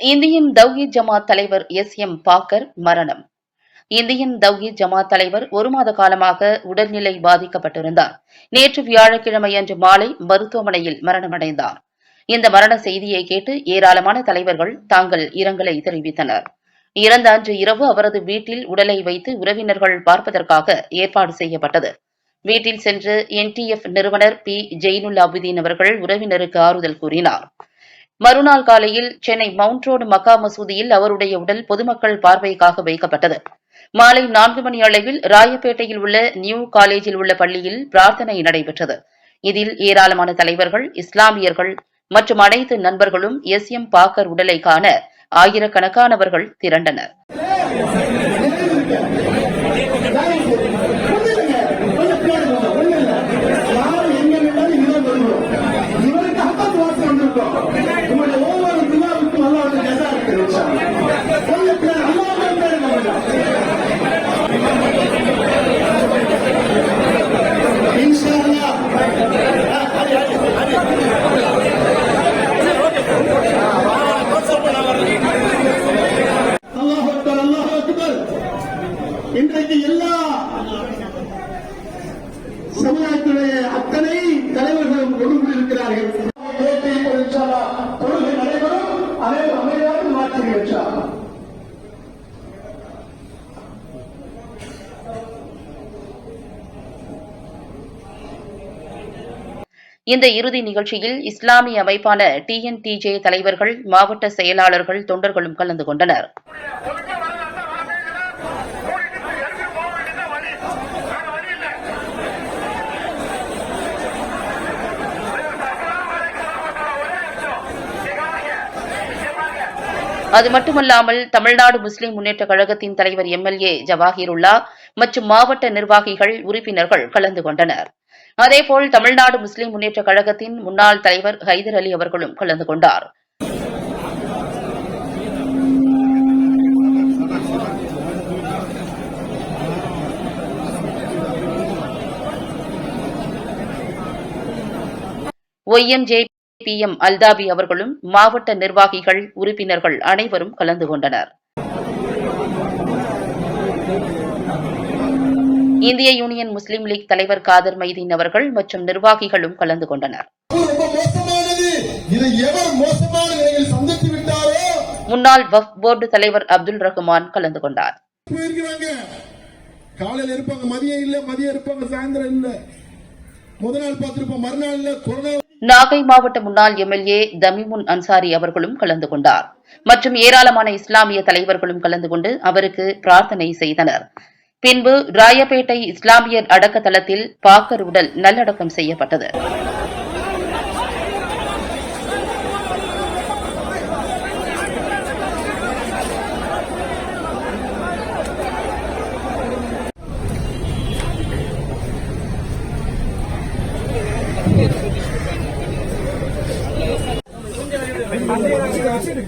Indian Thowheed ஜமாத் தலைவர் S M Bhaker மரணம். Indian Thowheed ஜமாத் தலைவர் ஒரு மாத காலமாக உடல்நிலை பாதிக்கப்பட்டிருந்தார். நேற்று வியாழக்கிழமை அன்று மாலை மருத்துவமனையில் மரணமடைந்தார். இந்த மரண செய்தியை கேட்டு ஏராளமான தலைவர்கள் தாங்கள் இரங்கலை தெரிவித்தனர். இறந்த அன்று இரவு அவரது வீட்டில் உடலை வைத்து உறவினர்கள் பார்ப்பதற்காக ஏற்பாடு செய்யப்பட்டது. வீட்டில் சென்று என்டிஎஃப் நிறுவனர் பி ஜெயினுல் அபுதீன் அவர்கள் உறவினருக்கு ஆறுதல் கூறினார். மறுநாள் காலையில் சென்னை மவுண்ட் ரோடு மக்கா மசூதியில் அவருடைய உடல் பொதுமக்கள் பார்வைக்காக வைக்கப்பட்டது. மாலை நான்கு மணி அளவில் ராயப்பேட்டையில் உள்ள நியூ காலேஜில் உள்ள பள்ளியில் பிரார்த்தனை நடைபெற்றது. இதில் ஏராளமான தலைவர்கள் இஸ்லாமியர்கள் மற்றும் அனைத்து நண்பர்களும் எஸ். எம். பாக்கர் உடலை காண ஆயிரக்கணக்கானவர்கள் திரண்டனர். இன்றைக்கு எல்லா சமுதாயத்துடைய அத்தனை தலைவர்களும் ஒன்று இருக்கிறார்கள் தொழுகை நடைபெறும் அனைவரும் அமைதியாக மாற்றி வச்சார் இந்த இறுதி நிகழ்ச்சியில் இஸ்லாமிய அமைப்பான டிஎன்டிஜே தலைவர்கள் மாவட்ட செயலாளர்கள் தொண்டர்களும் கலந்து கொண்டனர். அது மட்டுமல்லாமல் தமிழ்நாடு முஸ்லிம் முன்னேற்ற கழகத்தின் தலைவர் எம்எல்ஏ ஜவாஹிருல்லா மற்றும் மாவட்ட நிர்வாகிகள் உறுப்பினர்கள் கலந்து கொண்டனர். அதேபோல் தமிழ்நாடு முஸ்லிம் முன்னேற்ற கழகத்தின் முன்னாள் தலைவர் ஹைதர் அலி அவர்களும் கலந்து கொண்டார். ஒய்எம்ஜே பி எம் அல்தாபி அவர்களும் மாவட்ட நிர்வாகிகள் உறுப்பினர்கள் அனைவரும் கலந்து கொண்டனர். இந்திய யூனியன் முஸ்லீம் லீக் தலைவர் காதர் மைதீன் அவர்கள் மற்றும் நிர்வாகிகளும் கலந்து கொண்டனர். முன்னாள் வஃப் போர்டு தலைவர் அப்துல் ரஹ்மான் கலந்து கொண்டார். காலையில் இருப்பாங்க மதியம் இல்ல மதியம் இருப்பாங்க சாயந்தரம் இல்ல. முதல் நாள் பார்த்திருப்போம் மறுநாள் இல்ல கொரோனா நாகை மாவட்ட முன்னாள் எம்எல்ஏ தமிமுன் அன்சாரி அவர்களும் கலந்து கொண்டார். மற்றும் ஏராளமான இஸ்லாமிய தலைவர்களும் கலந்து கொண்டு அவருக்கு பிரார்த்தனை செய்தனர். பின்பு ராயப்பேட்டை இஸ்லாமியர் அடக்கத்தளத்தில் பாக்கர் உடல் நல்லடக்கம் செய்யப்பட்டது.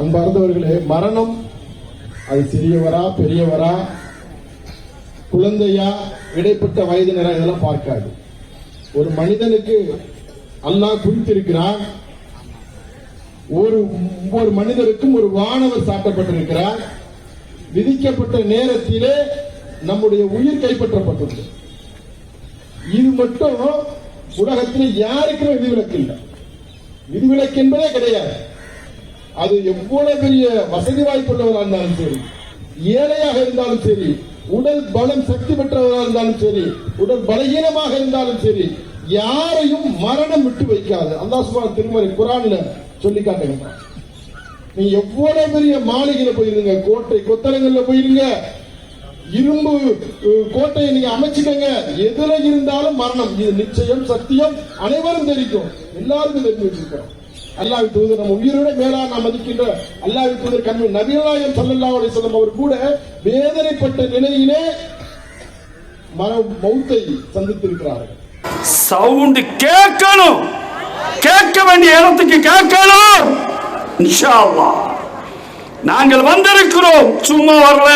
அன்பார்ந்தவர்களே மரணம் அது சிறியவரா பெரியவரா குழந்தையா இடைப்பட்ட வயதினரா இதெல்லாம் பார்க்காது. ஒரு மனிதனுக்கு அல்லாஹ் குறித்திருக்கிறான் ஒரு ஒவ்வொரு மனிதருக்கும் ஒரு வானவர் சாட்டப்பட்டிருக்கிறார். விதிக்கப்பட்ட நேரத்திலே நம்முடைய உயிர் கைப்பற்றப்பட்டுள்ளது. இது மட்டும் உலகத்தில் யாருக்குமே விதிவிலக்கு இல்லை விதிவிலக்கு என்பதே கிடையாது. அது எவ்வளவு பெரிய வசதி வாய்ப்புள்ளவராக இருந்தாலும் சரி ஏழையாக இருந்தாலும் சரி உடல் பலம் சக்தி பெற்றவராக இருந்தாலும் சரி உடல் பலகீனமாக இருந்தாலும் சரி யாரையும் மரணம் விட்டு வைக்காது. அல்லாஹ் திருமறை குரான்ல சொல்லி காட்டுகிறான். நீ எவ்வளவு பெரிய மாளிகையில போயிருங்க கோட்டை கொத்தளங்கள்ல போயிருங்க இரும்பு கோட்டையை நீங்க அமைச்சுக்கங்க. எதுல இருந்தாலும் மரணம். இது நிச்சயம் சத்தியம். அனைவரும் தெரிவிக்கும் எல்லாருக்கும் தெரிஞ்சு வச்சிருக்கிறோம் அல்லாஹ் தூதர் நம்ம உயிரோட மேலா நாம் மதிக்கின்ற அல்லாஹ் தூதர் கண்மை நபிகளாயம் சல்லல்லாஹு அலி சொல்லம் அவர் கூட வேதனைப்பட்ட நிலையிலே மர மௌத்தை சந்தித்திருக்கிறார்கள். சவுண்ட் கேட்கணும். கேட்க வேண்டிய இடத்துக்கு கேட்கணும். இன்ஷா அல்லாஹ். நாங்கள் வந்திருக்கிறோம். சும்மா வரல.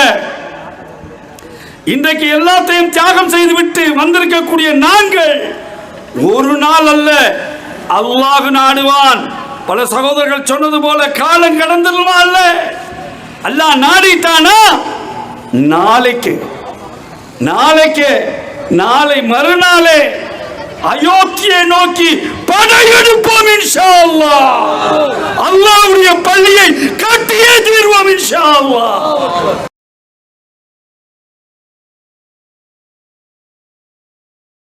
இன்றைக்கு எல்லாத்தையும் தியாகம் செய்துவிட்டு வந்திருக்கக்கூடிய நாங்கள் ஒரு நாள் அல்ல அல்லாஹ் நாடுவான். பல சகோதரர்கள் சொன்னது போல காலம் கடந்துருமா அல்ல? அல்லாஹ் நாடிட்டானா? நாளைக்கு. நாளைக்கு நாளை மறுநாளே அயோத்தியை நோக்கி படையெடுப்போம் இன்ஷா அல்லாஹ். அல்லாஹ்வுடைய பள்ளியை கட்டியே தீர்வோம் இன்ஷா அல்லாஹ்.